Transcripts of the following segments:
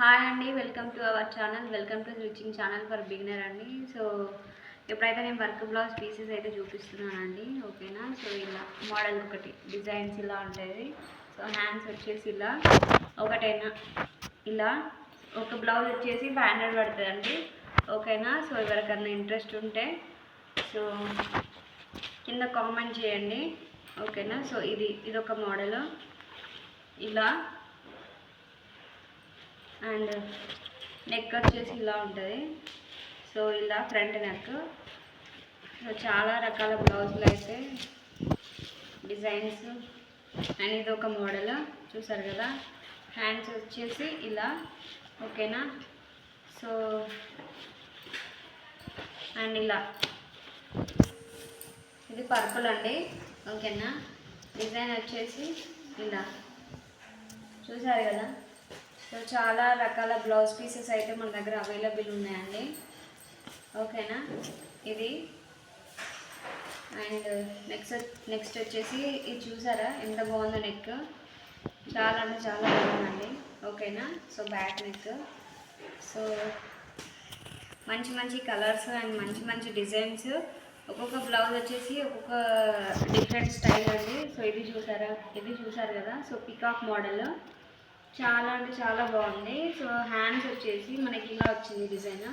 Hi అండి welcome to our channel. Welcome to switching channel for beginner అండి. So ఎప్పుడైతే నేను వర్క్ బ్లౌజ్ పీసెస్ అయితే చూపిస్తున్నానండి ఓకేనా? సో ఇలా మోడల్ ఒకటి డిజైన్స్ ఇలా ఉంటుంది సో హ్యాండ్స్ వచ్చేసి ఇలా ఒకటైనా? ఇలా ఒక బ్లౌజ్ వచ్చేసి ఫైవ్ హండ్రెడ్ పడుతుందండి ఓకేనా? సో ఎవరికన్నా ఇంట్రెస్ట్ ఉంటే సో కింద కామెంట్ చేయండి ఓకేనా? సో ఇది ఇది ఒక మోడల్. ఇలా అండ్ నెక్ వచ్చేసి ఇలా ఉంటుంది. సో ఇలా ఫ్రంట్ నెక్. సో చాలా రకాల బ్లౌజులు అయితే డిజైన్స్. అండ్ ఇది ఒక మోడల్ చూసారు కదా? హ్యాండ్స్ వచ్చేసి ఇలా ఓకేనా? సో అండ్ ఇలా. ఇది పర్పుల్ అండి ఓకేనా? డిజైన్ వచ్చేసి ఇలా. చూసారు కదా? సో చాలా రకాల బ్లౌజ్ పీసెస్ అయితే మన దగ్గర అవైలబుల్ ఉన్నాయండి. ఓకేనా? ఇది. అండ్ నెక్స్ట్ నెక్స్ట్ వచ్చేసి ఇది చూసారా? ఎంత బాగుందో నెక్. చాలా అంటే చాలా బాగుందండి. ఓకేనా? So back neck. సో మంచి మంచి కలర్స్ అండ్ మంచి మంచి డిజైన్స్. ఒక్కొక్క బ్లౌజ్ వచ్చేసి ఒక్కొక్క డిఫరెంట్ స్టైల్ అండి. సో ఇది చూసారా? ఇది చూసారు కదా? So peacock model. చాలా అంటే చాలా బాగుంది. సో హ్యాండ్స్ వచ్చేసి మనకి ఇలా వచ్చింది డిజైన్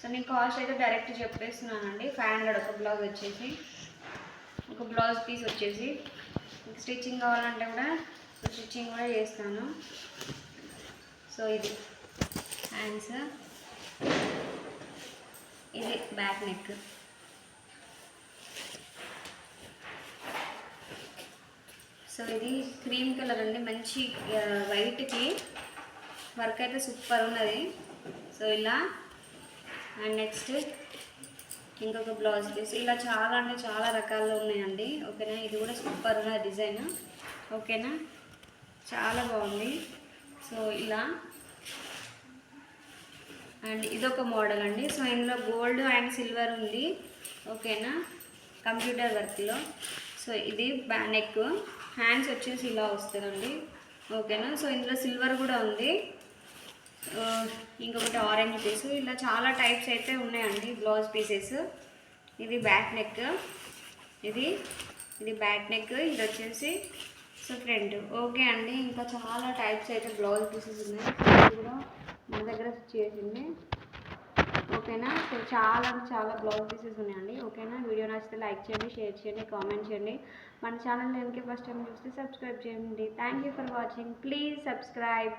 సో నేను కాస్ట్ అయితే డైరెక్ట్ చెప్పేస్తున్నానండి. ఫైవ్ హండ్రెడ్ ఒక బ్లౌజ్ వచ్చేసి. ఒక బ్లౌజ్ పీస్ వచ్చేసి. స్టిచ్చింగ్ కావాలంటే కూడా స్టిచ్చింగ్ కూడా చేస్తాను. సో ఇది హ్యాండ్స్ ఇది బ్యాక్ నెక్ సో ఇది క్రీమ్ కలర్ అండి. మంచి వైట్కి వర్క్ అయితే సూపర్ ఉన్నది. సో ఇలా. అండ్ నెక్స్ట్ ఇంకొక బ్లౌజ్ పీస్ ఇలా చాలా అంటే చాలా రకాలు ఉన్నాయండి. ఓకేనా? ఇది కూడా సూపర్ ఉన్న డిజైన్ ఓకేనా? చాలా బాగుంది. సో ఇలా. అండ్ ఇదొక మోడల్ అండి. సో ఇందులో గోల్డ్ అండ్ సిల్వర్ ఉంది. ఓకేనా? కంప్యూటర్ వర్క్లో సో ఇది బ్యా నెక్ హ్యాండ్స్ వచ్చేసి ఇలా వస్తుందండి. ఓకేనా? సో ఇందులో సిల్వర్ కూడా ఉంది. ఇంకొకటి ఆరెంజ్ పీస్ ఇలా చాలా టైప్స్ అయితే ఉన్నాయండి బ్లౌజ్ పీసెస్ ఇది బ్యాక్ నెక్ ఇది ఇది బ్యాక్ నెక్ ఇది వచ్చేసి సో ఫ్రంట్ ఓకే అండి. ఇంకా చాలా టైప్స్ అయితే బ్లౌజ్ పీసెస్ ఉన్నాయి. కూడా మన దగ్గర చేసింది ఓకేనా? సో చాలా చాలా బ్లౌజ్ పీసెస్ ఉన్నాయండి. ఓకేనా? వీడియో నచ్చితే లైక్ చేయండి షేర్ చేయండి కామెంట్ చేయండి. మన ఛానల్ ఎందుకే ఫస్ట్ టైం చూస్తే సబ్స్క్రైబ్ చేయండి. Thank you for watching. Please subscribe.